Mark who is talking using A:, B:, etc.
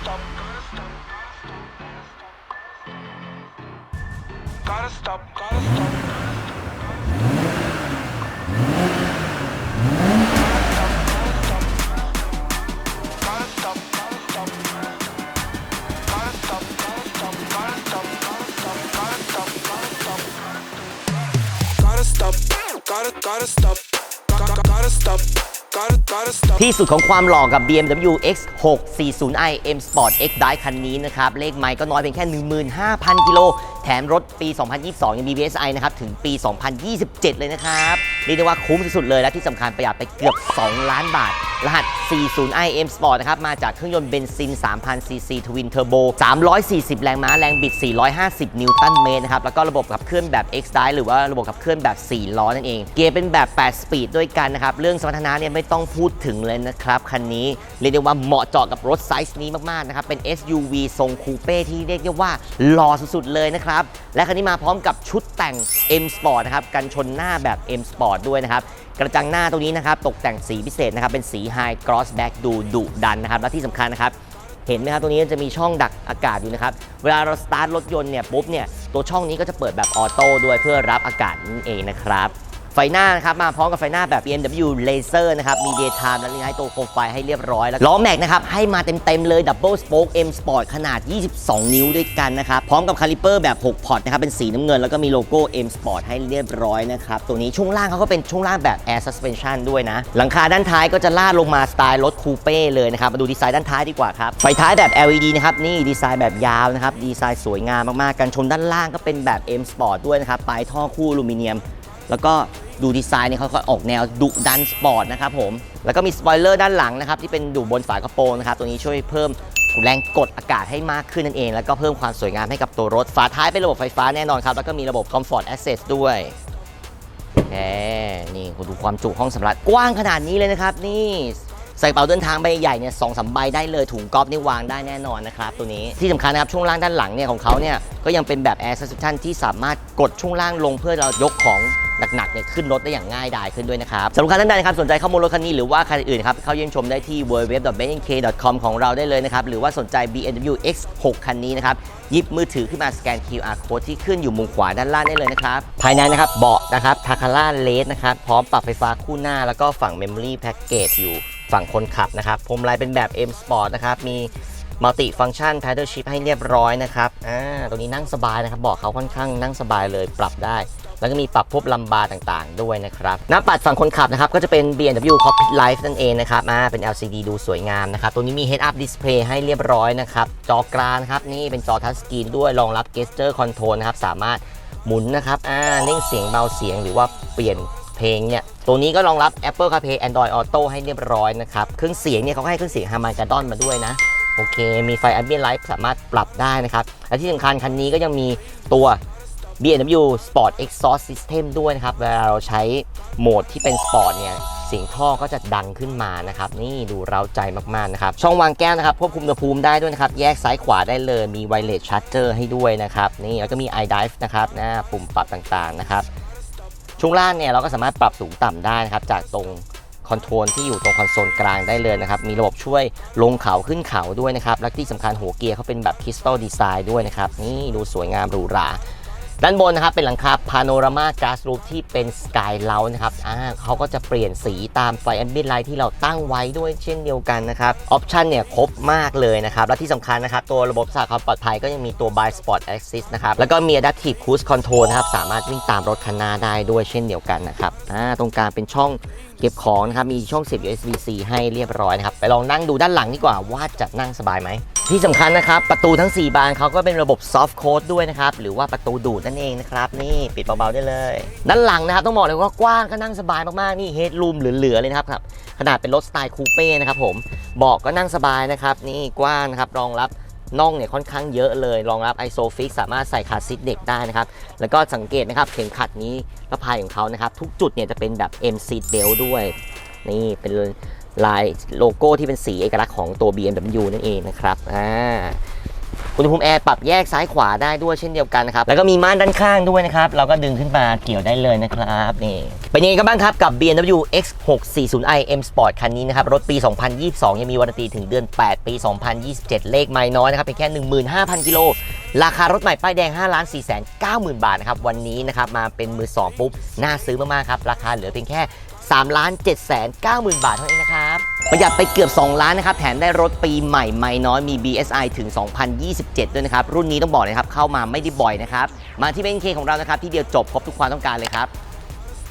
A: stop. Gotta stop, gotta stop. Gotta stop, gotta stop. Gotta stop, gotta stop, gotta stop, gotta stop, gotta stop, gotta stop. Gotta stop, gotta, stop. Gotta, stop. Gotta stop.
B: ที่สุดของความหล่อกับ BMW X640i M Sport X Drive คันนี้นะครับ เลขไมล์ก็น้อยเพียงแค่ 15,000 กิโล แถมรถปี 2022 ยังมี BSI นะครับ ถึงปี 2027 เลยนะครับ เรียกได้ว่าคุ้มสุดๆเลยและที่สำคัญประหยัดไปเกือบ 2 ล้านบาทรหัส 40i M Sport นะครับ มาจากเครื่องยนต์เบนซิน 3,000 cc Twin Turbo 340 แรงม้า แรงบิด 450 นิวตันเมตรนะครับ แล้วก็ระบบขับเคลื่อนแบบ X Drive หรือว่าระบบขับเคลื่อนแบบ 4 ล้อนั่นเอง เกียร์เป็นแบบ 8 สปีดด้วยกันนะครับ เรื่องสมรรถนะเนี่ยไม่ต้องพูดถึงเลยนะครับ คันนี้เรียกได้ว่าเหมาะเจาะกับรถไซส์นี้มาก ๆ นะครับ เป็น SUV ทรงคูเป้ที่เรียกได้ว่าหล่อสุด ๆ เลยนะครับ และคันนี้มาพร้อมกับชุดแต่ง M Sport นะครับ กันชนหน้าแบบ M Sport ด้วยนะครับ กระจังหน้าตรงนี้นะครับตกแต่งสีพิเศษนะครับเป็นสี High Cross Back ดูดุดันนะครับและที่สำคัญนะครับเห็นไหมครับตรงนี้จะมีช่องดักอากาศอยู่นะครับ เวลาเราสตาร์ทรถยนต์เนี่ยปุ๊บเนี่ยตัวช่องนี้ก็จะเปิดแบบออโต้ด้วยเพื่อรับอากาศนั่นเองนะครับ ไฟหน้านะครับมาพร้อมกับไฟหน้าแบบ BMW Laser นะครับมี Daytime และให้ตัวโคมไฟให้เรียบร้อยแล้วล้อแม็กนะครับให้มาเต็มๆเลย Double Spoke M Sport ขนาด 22 นิ้วด้วยกันนะครับพร้อมกับคาลิเปอร์แบบ 6 พอร์ตนะครับเป็นสีน้ำเงินแล้วก็มีโลโก้ M Sport ให้เรียบร้อยนะครับตัวนี้ช่วงล่างเขาก็เป็นช่วงล่างแบบ Air Suspension ด้วยนะ หลังคาด้านท้ายก็จะลาดลงมาสไตล์รถคูเป้เลยนะครับมาดูดีไซน์ด้านท้ายดีกว่าครับไฟท้ายแบบ LED นะครับนี่ดีไซน์แบบยาวนะครับดีไซน์สวยงามมากๆกันชนด้านล่างก็เป็นแบบ M Sport ด้วยนะครับปลายท่อคู่อลูมิเนียม แล้วก็ ดูดีไซน์เนี่ยเขาก็ออกแนวดุดันสปอร์ตนะครับผม แล้วก็มีสปอยเลอร์ด้านหลังนะครับที่เป็นดูบนฝากระโปรงนะครับตัวนี้ช่วยเพิ่มแรงกดอากาศให้มากขึ้นนั่นเอง แล้วก็เพิ่มความสวยงามให้กับตัวรถ ฝาท้ายเป็นระบบไฟฟ้าแน่นอนครับ แล้วก็มีระบบ Comfort Access ด้วยแหมนี่คุณดูความจุห้องสำหรับกว้างขนาดนี้เลยนะครับ นี่ใส่กระเป๋าเดินทางใบใหญ่เนี่ยสองสาใบได้เลยถุงกอล์ฟนี่วางได้แน่นอนนะครับตัวนี้ที่สำคัญนะครับช่วงล่างด้านหลังเนี่ยของเขาเนี่ยก็ยังเป็นแบบ Air Suspension ที่สามารถกดช่วงล่างลงเพื่อเรายกของ หนักๆเนี่ยขึ้นรถได้อย่างง่ายดายขึ้นด้วยนะครับสำหรับท่านใดนะครับสนใจข้อมูลรถคันนี้หรือว่าคันอื่นครับเข้าเยี่ยมชมได้ที่ www.bnk.com ของเราได้เลยนะครับหรือว่าสนใจ BMW X6 คันนี้นะครับหยิบมือถือขึ้นมาสแกน QR code ที่ขึ้นอยู่มุมขวาด้านล่างได้เลยนะครับภายในนะครับเบาะนะครับทาคาร่าเลสนะครับพร้อมปรับไฟฟ้าคู่หน้า แล้วก็ฝั่ง Memory Package อยู่ฝั่งคนขับนะครับพรมลายเป็นแบบ M Sport นะครับมีมัลติฟัง c t ชัน Paddle Shift ให้เรียบร้อยนะครับ อ่า ตรงนี้นั่งสบายนะครับเบาะเขาค่อนข้างนั่งสบายเลย ปรับได้ แล้วก็มีปรับพวกลัมบาร์ต่างๆ ด้วยนะครับหน้าปัดฝั่งคนขับนะครับก็จะเป็น BMW Cockpit Live นั่นเองนะครับอ่าเป็น LCD ดูสวยงามนะครับตรงนี้มี Head Up Display ให้เรียบร้อยนะครับจอกลางครับนี่เป็นจอทัชสกรีนด้วยรองรับ Gesture Control นะครับสามารถหมุนนะครับอ่าเร่งเสียงเบาเสียงหรือว่าเปลี่ยนเพลงเนี่ยตัวนี้ก็รองรับ Apple CarPlay Android Auto ให้เรียบร้อยนะครับเครื่องเสียงเนี่ยเขาให้เครื่องเสียง Harman Kardon มาด้วยนะโอเค มีไฟ Ambient Light สามารถปรับได้นะครับ และที่สำคัญคันนี้ก็ยังมีตัว BMW Sport Exhaust System ด้วยนะครับ เวลาเราใช้โหมดที่เป็น Sport เนี่ยเสียงท่อก็จะดังขึ้นมานะครับ นี่ดูเร้าใจมากๆนะครับ ช่องวางแก้วนะครับควบคุมอุณหภูมิได้ด้วยนะครับ แยกซ้ายขวาได้เลยมี Wireless Charger ให้ด้วยนะครับ นี่แล้วก็มี i dive นะครับนะปุ่มปรับต่างๆนะครับ ช่วงล่างเนี่ยเราก็สามารถปรับสูงต่ำได้นะครับ จากตรงคอนโทรลที่อยู่ตรงคอนโซลกลางได้เลยนะครับ มีระบบช่วยลงเขาขึ้นเขาด้วยนะครับ และที่สำคัญหัวเกียร์เขาเป็นแบบคริสตัลดีไซน์ด้วยนะครับ นี่ดูสวยงามหรูหรา ด้านบนนะครับเป็นหลังคาพาโนรามาก๊าซรูฟที่เป็นสกายเลานะครับอ่าเขาก็จะเปลี่ยนสีตามไฟแอมเบียนไลท์ที่เราตั้งไว้ด้วยเช่นเดียวกันนะครับออปชันเนี่ยครบมากเลยนะครับและที่สำคัญนะครับตัวระบบรักษาความปลอดภัยก็ยังมีตัว By Sport Assist นะครับแล้วก็มี Adaptive Cruise Control นะครับสามารถวิ่งตามรถคันหน้าได้ด้วยเช่นเดียวกันนะครับอ่าตรงกลางเป็นช่องเก็บของนะครับมีช่องเสียบ USB-C ให้เรียบร้อยนะครับไปลองนั่งดูด้านหลังดีกว่าว่าจะนั่งสบายไหม ที่สำคัญนะครับ ประตูทั้ง 4 บานเขาก็เป็นระบบ soft close ด้วยนะครับ หรือว่าประตูดูดนั่นเองนะครับ นี่ปิดเบาๆได้เลย ด้านหลังนะครับ ต้องบอกเลยว่ากว้างก็นั่งสบายมากๆ นี่เฮดรูมเหลือๆเลยนะครับครับขนาดเป็นรถสไตล์คูเป้นะครับผมเบาะก็นั่งสบายนะครับ นี่กว้างนะครับรองรับน่องเนี่ยค่อนข้างเยอะเลยรองรับ ISOFIX สามารถใส่คาซีทเด็กได้นะครับ แล้วก็สังเกตนะครับเข็มขัดนี้กระพายของเขานะครับ ทุกจุดเนี่ยจะเป็นแบบ M seat belt ด้วย นี่เป็น ลายโลโก้ที่เป็นสีเอกลักษณ์ของตัว BMW นั่นเองนะครับอ่าอุณหภูมิแอร์ปรับแยกซ้ายขวาได้ด้วยเช่นเดียวกันนะครับ แล้วก็มีม่านด้านข้างด้วยนะครับ เราก็ดึงขึ้นมาเกี่ยวได้เลยนะครับ นี่ไปเป็นยังไงกันบ้างครับกับ BMW X640i M Sport คันนี้นะครับ รถปี 2022 ยังมีวารันตีถึงเดือน 8 ปี 2027 เลขไม่น้อยนะครับเพียงแค่ 15,000 กิโล ราคารถใหม่ป้ายแดง 5,490,000 บาทนะครับ วันนี้นะครับ มาเป็นมือ 2 ปุ๊บ น่าซื้อมาก ๆ ครับ ราคาเหลือเพียงแค่ 3ล้าน7 9 0 0 0 0 บาทเท่านั้นเองนะครับ ประหยัดไปเกือบ 2 ล้านนะครับ แถมได้รถปีใหม่ไม่น้อยมี BSI ถึง 2027 ด้วยนะครับ รุ่นนี้ต้องบอกเลยครับ เข้ามาไม่ได้บ่อยนะครับ มาที่เบนเคของเรานะครับ ที่เดียวจบครบทุกความต้องการเลยครับ